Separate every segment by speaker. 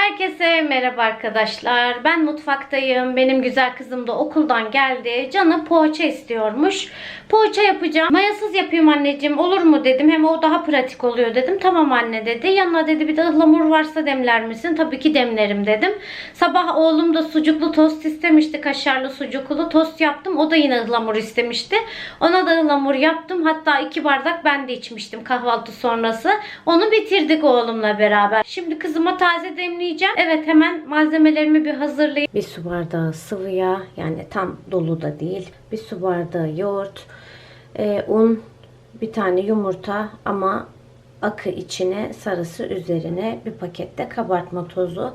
Speaker 1: Herkese merhaba arkadaşlar. Ben mutfaktayım. Benim güzel kızım da okuldan geldi. Canı poğaça istiyormuş. Poğaça yapacağım. Mayasız yapayım anneciğim. Olur mu dedim. Hem o daha pratik oluyor dedim. Tamam anne dedi. Yanına dedi bir de ıhlamur varsa demler misin? Tabii ki demlerim dedim. Sabah oğlum da sucuklu tost istemişti. Kaşarlı sucuklu tost yaptım. O da yine ıhlamur istemişti. Ona da ıhlamur yaptım. Hatta iki bardak ben de içmiştim kahvaltı sonrası. Onu bitirdik oğlumla beraber. Şimdi kızıma taze demleyeceğim. Evet hemen malzemelerimi bir hazırlayayım. Bir su bardağı sıvı yağ yani tam dolu da değil. Bir su bardağı yoğurt, e, un, bir tane yumurta ama akı içine sarısı üzerine bir pakette kabartma tozu.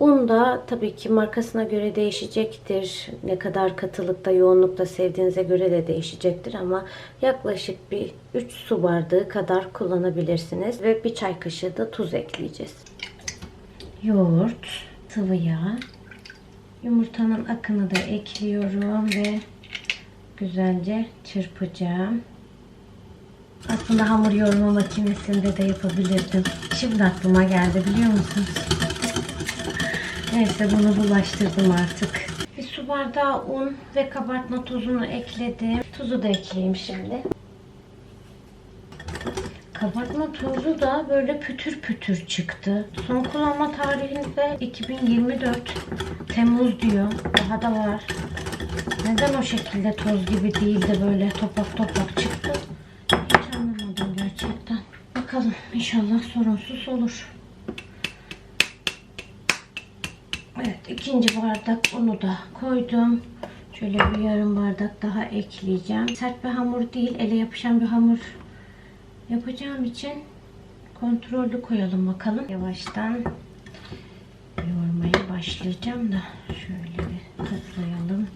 Speaker 1: Un da tabii ki markasına göre değişecektir. Ne kadar katılıkta, yoğunlukta sevdiğinize göre de değişecektir ama yaklaşık bir 3 su bardağı kadar kullanabilirsiniz ve bir çay kaşığı da tuz ekleyeceğiz. Yoğurt, sıvı yağ, yumurtanın akını da ekliyorum ve güzelce çırpacağım. Aslında hamur yoğurma makinesinde de yapabilirdim. Şimdi aklıma geldi biliyor musunuz? Neyse bunu bulaştırdım artık. Bir su bardağı un ve kabartma tozunu ekledim. Tuzu da ekleyeyim şimdi. Kabartma tozu da böyle pütür pütür çıktı. Son kullanma tarihinde 2024 Temmuz diyor. Daha da var. Neden o şekilde toz gibi değil de böyle topak topak çıktı? Hiç anlamadım gerçekten. Bakalım inşallah sorunsuz olur. Evet ikinci bardak unu da koydum. Şöyle bir yarım bardak daha ekleyeceğim. Sert bir hamur değil, ele yapışan bir hamur yapacağım için kontrollü koyalım bakalım. Yavaştan yoğurmaya başlayacağım da şöyle bir toplayalım.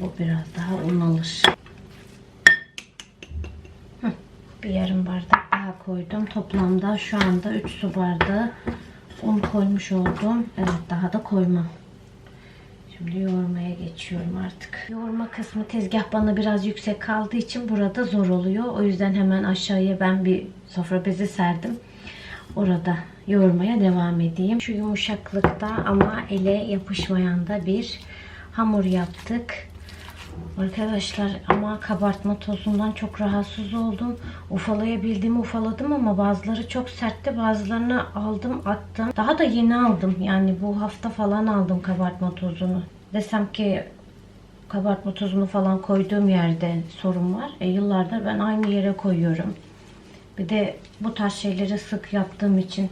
Speaker 1: Bu biraz daha un alır. Bir yarım bardak daha koydum. Toplamda şu anda 3 su bardağı un koymuş oldum. Evet daha da koymam. Şimdi yoğurmaya geçiyorum artık. Yoğurma kısmı tezgah bana biraz yüksek kaldığı için burada zor oluyor. O yüzden hemen aşağıya ben bir sofra bezi serdim. Orada yoğurmaya devam edeyim. Şu yumuşaklıkta ama ele yapışmayan da bir hamur yaptık. Arkadaşlar ama kabartma tozundan çok rahatsız oldum. Ufalayabildiğimi ufaladım ama bazıları çok sertti. Bazılarını aldım attım. Daha da yeni aldım. Yani bu hafta falan aldım kabartma tozunu. Desem ki kabartma tozunu falan koyduğum yerde sorun var. E, yıllardır ben aynı yere koyuyorum. Bir de bu tarz şeyleri sık yaptığım için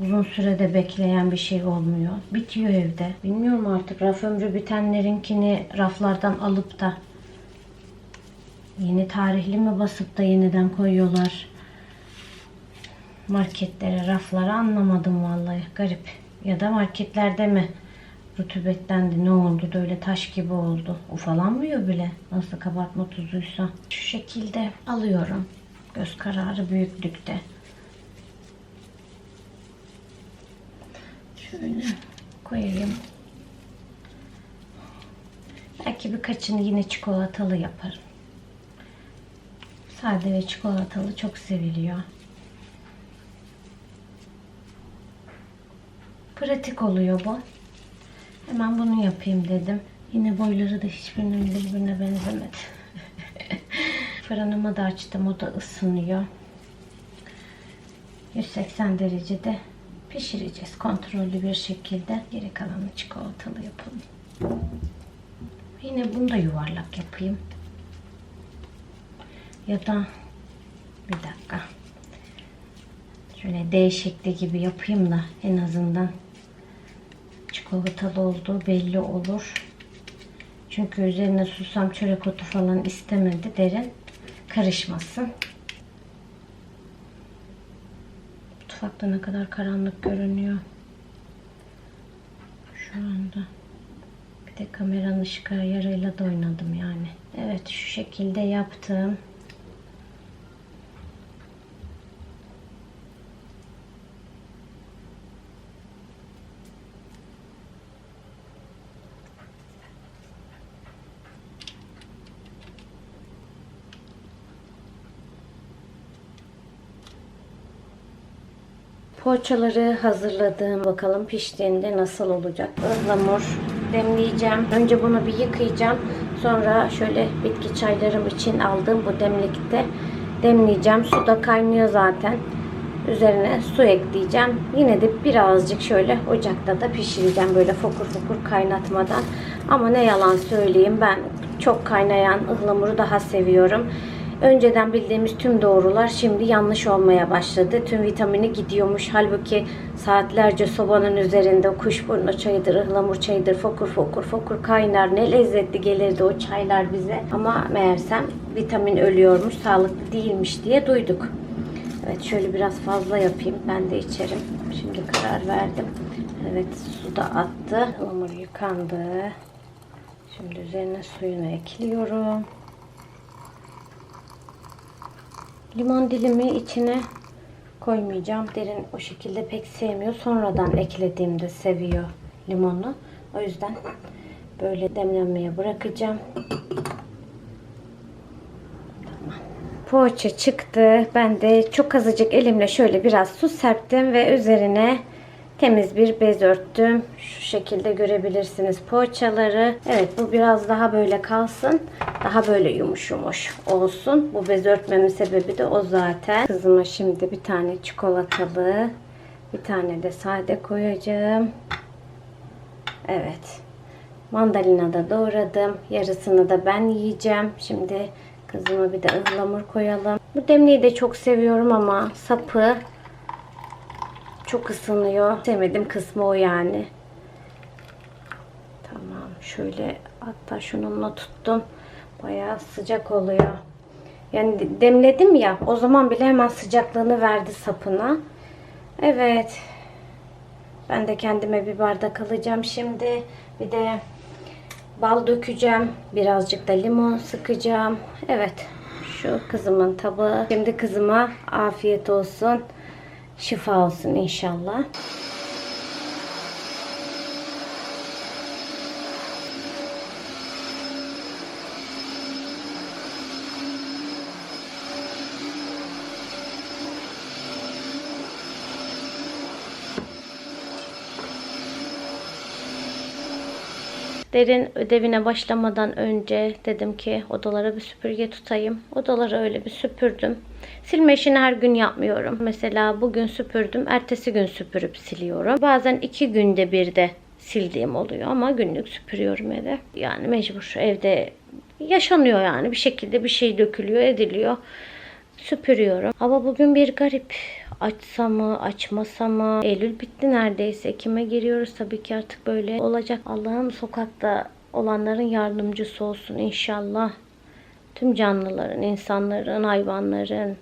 Speaker 1: uzun sürede bekleyen bir şey olmuyor. Bitiyor evde. Bilmiyorum artık raf ömrü bitenlerinkini raflardan alıp da yeni tarihli mi basıp da yeniden koyuyorlar marketlere, raflara anlamadım vallahi. Garip. Ya da marketlerde mi rutubetlendi ne oldu da öyle taş gibi oldu. Ufalanmıyor bile. Nasıl kabartma tuzuysa. Şu şekilde alıyorum. Göz kararı büyüklükte. Şöyle koyayım. Belki birkaçını yine çikolatalı yaparım. Sade ve çikolatalı çok seviliyor. Pratik oluyor bu. Hemen bunu yapayım dedim. Yine boyları da hiçbirinin birbirine benzemedi. Fırınımı da açtım. O da ısınıyor. 180 derecede pişireceğiz kontrollü bir şekilde. Geri kalanı çikolatalı yapalım. Yine bunu da yuvarlak yapayım. Ya da bir dakika. Şöyle D şekli gibi yapayım da en azından çikolatalı olduğu belli olur. Çünkü üzerine susam çörek otu falan istemedi derin. Karışmasın. Mutfakta ne kadar karanlık görünüyor. Şu anda. Bir de kameranın ışık ayarıyla da oynadım yani. Evet şu şekilde yaptım. Poğaçaları hazırladım. Bakalım piştiğinde nasıl olacak. Ihlamur demleyeceğim. Önce bunu bir yıkayacağım. Sonra şöyle bitki çaylarım için aldığım bu demlikte demleyeceğim. Su da kaynıyor zaten. Üzerine su ekleyeceğim. Yine de birazcık şöyle ocakta da pişireceğim. Böyle fokur fokur kaynatmadan. Ama ne yalan söyleyeyim ben çok kaynayan ıhlamuru daha seviyorum. Önceden bildiğimiz tüm doğrular şimdi yanlış olmaya başladı. Tüm vitamini gidiyormuş. Halbuki saatlerce sobanın üzerinde kuşburnu çayıdır, ıhlamur çayıdır, fokur fokur fokur kaynar. Ne lezzetli gelirdi o çaylar bize. Ama meğersem vitamin ölüyormuş, sağlıklı değilmiş diye duyduk. Evet şöyle biraz fazla yapayım. Ben de içerim. Şimdi karar verdim. Evet su da attı. Hamur yıkandı. Şimdi üzerine suyunu ekliyorum. Limon dilimi içine koymayacağım. Derin o şekilde pek sevmiyor. Sonradan eklediğimde seviyor limonu. O yüzden böyle demlenmeye bırakacağım. Poğaça çıktı. Ben de çok azıcık elimle şöyle biraz su serptim ve üzerine temiz bir bez örttüm. Şu şekilde görebilirsiniz poğaçaları. Evet bu biraz daha böyle kalsın. Daha böyle yumuş yumuş olsun. Bu bez örtmemin sebebi de o zaten. Kızıma şimdi bir tane çikolatalı, bir tane de sade koyacağım. Evet. Mandalina da doğradım. Yarısını da ben yiyeceğim. Şimdi kızıma bir de ıhlamur koyalım. Bu demliği de çok seviyorum ama sapı çok ısınıyor. Sevmediğim kısmı o yani. Tamam. Şöyle hatta şununla tuttum. Bayağı sıcak oluyor. Yani demledim ya o zaman bile hemen sıcaklığını verdi sapına. Evet. Ben de kendime bir bardak alacağım şimdi. Bir de bal dökeceğim. Birazcık da limon sıkacağım. Evet. Şu kızımın tabağı. Şimdi kızıma afiyet olsun. Şifa olsun inşallah. Derin ödevine başlamadan önce dedim ki odalara bir süpürge tutayım. Odaları öyle bir süpürdüm. Silme işini her gün yapmıyorum. Mesela bugün süpürdüm. Ertesi gün süpürüp siliyorum. Bazen iki günde bir de sildiğim oluyor ama günlük süpürüyorum evi. Yani mecbur evde yaşanıyor yani bir şekilde bir şey dökülüyor ediliyor. Süpürüyorum. Ama bugün bir garip. Açsa mı, açmasa mı? Eylül bitti neredeyse. Ekim'e giriyoruz. Tabii ki artık böyle olacak. Allah'ım sokakta olanların yardımcısı olsun inşallah. Tüm canlıların, insanların, hayvanların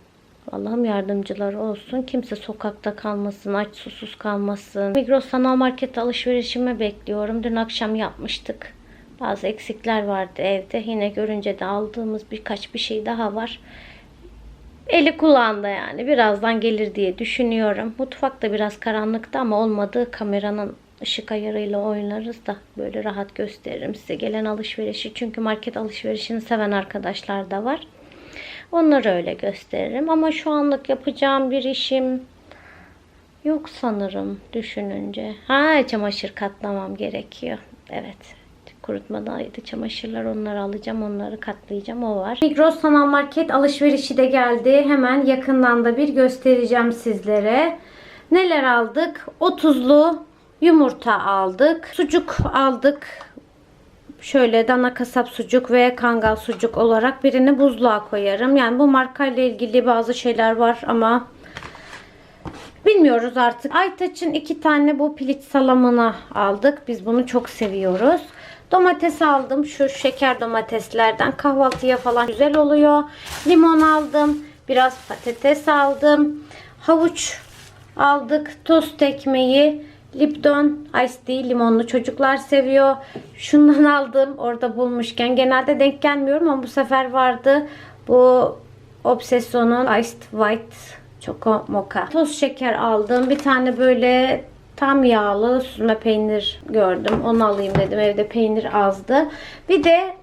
Speaker 1: Allah'ım yardımcıları olsun. Kimse sokakta kalmasın, aç susuz kalmasın. Migros sanal market alışverişime bekliyorum. Dün akşam yapmıştık. Bazı eksikler vardı evde. Yine görünce de aldığımız birkaç bir şey daha var. Eli kulağında yani. Birazdan gelir diye düşünüyorum. Mutfak da biraz karanlıkta ama olmadığı kameranın ışık ayarıyla oynarız da böyle rahat gösteririm size gelen alışverişi. Çünkü market alışverişini seven arkadaşlar da var. Onları öyle gösteririm. Ama şu anlık yapacağım bir işim yok sanırım düşününce. Ha çamaşır katlamam gerekiyor. Evet kurutmadaydı çamaşırlar onları alacağım onları katlayacağım o var. Migros sanal market alışverişi de geldi. Hemen yakından da bir göstereceğim sizlere. Neler aldık? 30'lu yumurta aldık. Sucuk aldık. Şöyle dana kasap sucuk ve kangal sucuk olarak birini buzluğa koyarım. Yani bu markayla ilgili bazı şeyler var ama bilmiyoruz artık. Aytaç'ın iki tane bu piliç salamını aldık. Biz bunu çok seviyoruz. Domates aldım. Şu şeker domateslerden kahvaltıya falan güzel oluyor. Limon aldım. Biraz patates aldım. Havuç aldık. Tost ekmeği. Lipton Ice Tea limonlu çocuklar seviyor. Şundan aldım. Orada bulmuşken. Genelde denk gelmiyorum ama bu sefer vardı. Bu Obsession'un Iced White Choco Mocha. Toz şeker aldım. Bir tane böyle tam yağlı süzme peynir gördüm. Onu alayım dedim. Evde peynir azdı. Bir de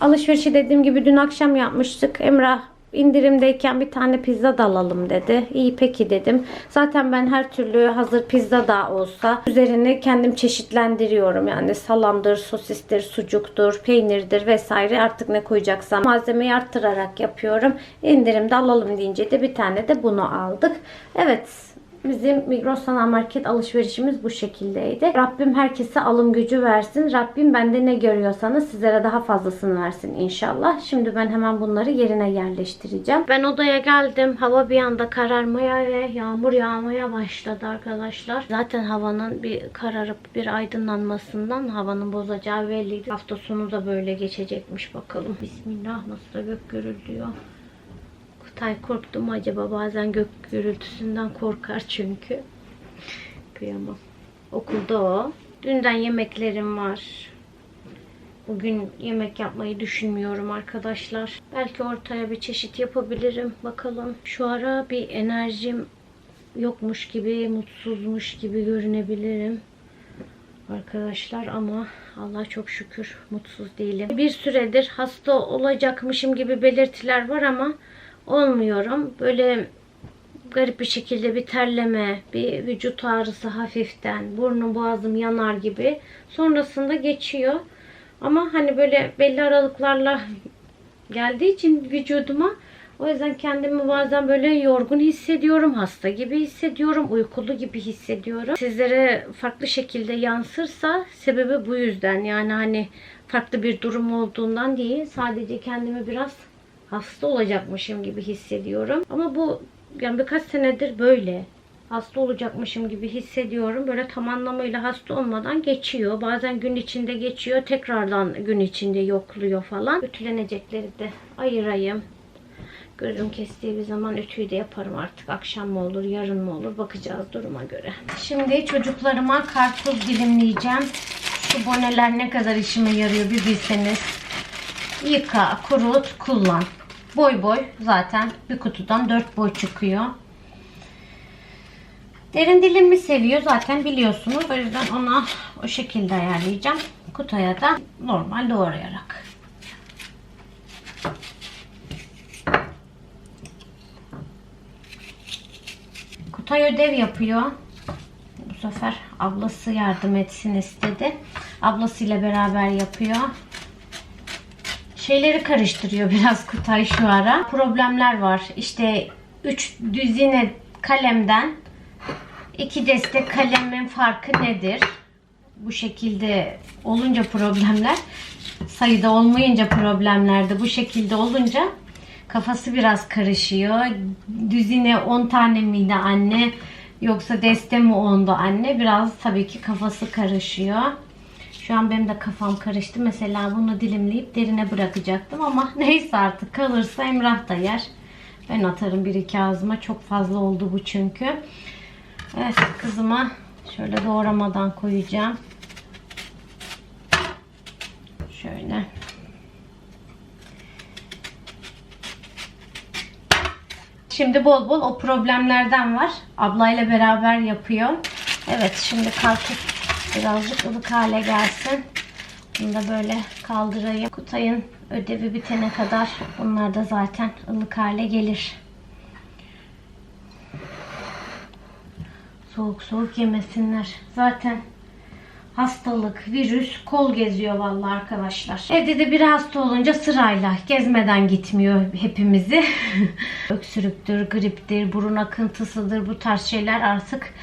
Speaker 1: alışverişi dediğim gibi dün akşam yapmıştık. Emrah indirimdeyken bir tane pizza da alalım dedi. İyi peki dedim. Zaten ben her türlü hazır pizza da olsa üzerini kendim çeşitlendiriyorum. Yani salamdır, sosistir, sucuktur, peynirdir vesaire artık ne koyacaksam malzemeyi arttırarak yapıyorum. İndirimde alalım deyince de bir tane de bunu aldık. Evet Bizim Migros Sanal Market alışverişimiz bu şekildeydi. Rabbim herkese alım gücü versin. Rabbim bende ne görüyorsanız sizlere daha fazlasını versin inşallah. Şimdi ben hemen bunları yerine yerleştireceğim. Ben odaya geldim. Hava bir anda kararmaya ve yağmur yağmaya başladı arkadaşlar. Zaten havanın bir kararıp bir aydınlanmasından havanın bozacağı belliydi. Hafta sonu da böyle geçecekmiş bakalım. Bismillah nasıl da gök gürültüyor. Kutay korktu mu acaba? Bazen gök gürültüsünden korkar çünkü. Kıyamam. Okulda o. Dünden yemeklerim var. Bugün yemek yapmayı düşünmüyorum arkadaşlar. Belki ortaya bir çeşit yapabilirim. Bakalım. Şu ara bir enerjim yokmuş gibi, mutsuzmuş gibi görünebilirim. Arkadaşlar ama Allah çok şükür mutsuz değilim. Bir süredir hasta olacakmışım gibi belirtiler var ama olmuyorum. Böyle garip bir şekilde bir terleme, bir vücut ağrısı hafiften, burnum boğazım yanar gibi. Sonrasında geçiyor. Ama hani böyle belli aralıklarla geldiği için vücuduma o yüzden kendimi bazen böyle yorgun hissediyorum, hasta gibi hissediyorum, uykulu gibi hissediyorum. Sizlere farklı şekilde yansırsa sebebi bu yüzden. Yani hani farklı bir durum olduğundan değil, sadece kendimi biraz hasta olacakmışım gibi hissediyorum. Ama bu yani birkaç senedir böyle. Hasta olacakmışım gibi hissediyorum. Böyle tam anlamıyla hasta olmadan geçiyor. Bazen gün içinde geçiyor. Tekrardan gün içinde yokluyor falan. Ütülenecekleri de ayırayım. Gözüm kestiği bir zaman ütüyü de yaparım artık. Akşam mı olur, yarın mı olur bakacağız duruma göre. Şimdi çocuklarıma karpuz dilimleyeceğim. Şu boneler ne kadar işime yarıyor bir bilseniz. Yıka, kurut, kullan. Boy boy zaten bir kutudan 4 boy çıkıyor. Derin dilimi seviyor zaten biliyorsunuz. O yüzden ona o şekilde ayarlayacağım. Kutuya da normal doğrayarak. Kutay ödev yapıyor. Bu sefer ablası yardım etsin istedi. Ablasıyla beraber yapıyor şeyleri karıştırıyor biraz Kutay şu ara. Problemler var. İşte 3 düzine kalemden 2 destek kalemin farkı nedir? Bu şekilde olunca problemler sayıda olmayınca problemlerde bu şekilde olunca kafası biraz karışıyor. Düzine 10 tane miydi anne yoksa deste mi 10'da anne? Biraz tabii ki kafası karışıyor. Şu an benim de kafam karıştı. Mesela bunu dilimleyip derine bırakacaktım ama neyse artık kalırsa Emrah da yer. Ben atarım bir iki ağzıma. Çok fazla oldu bu çünkü. Evet kızıma şöyle doğramadan koyacağım. Şöyle. Şimdi bol bol o problemlerden var. Ablayla beraber yapıyor. Evet şimdi karpuz birazcık ılık hale gelsin. Bunu da böyle kaldırayım. Kutay'ın ödevi bitene kadar bunlar da zaten ılık hale gelir. Soğuk soğuk yemesinler. Zaten hastalık, virüs kol geziyor vallahi arkadaşlar. Evde de bir hasta olunca sırayla gezmeden gitmiyor hepimizi. Öksürüktür, griptir, burun akıntısıdır bu tarz şeyler artık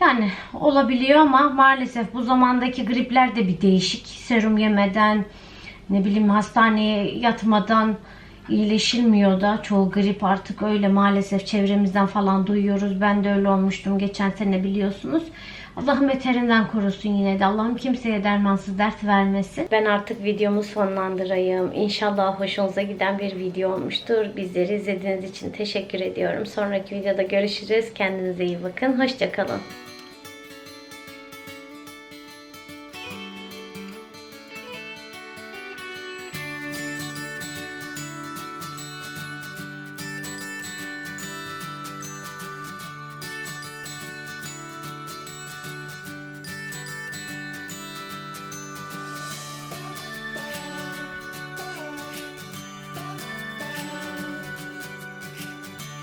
Speaker 1: yani olabiliyor ama maalesef bu zamandaki gripler de bir değişik. Serum yemeden, ne bileyim hastaneye yatmadan iyileşilmiyor da çoğu grip artık öyle maalesef çevremizden falan duyuyoruz. Ben de öyle olmuştum geçen sene biliyorsunuz. Allah'ım beterinden korusun yine de. Allah'ım kimseye dermansız dert vermesin. Ben artık videomu sonlandırayım. İnşallah hoşunuza giden bir video olmuştur. Bizleri izlediğiniz için teşekkür ediyorum. Sonraki videoda görüşürüz. Kendinize iyi bakın. Hoşçakalın.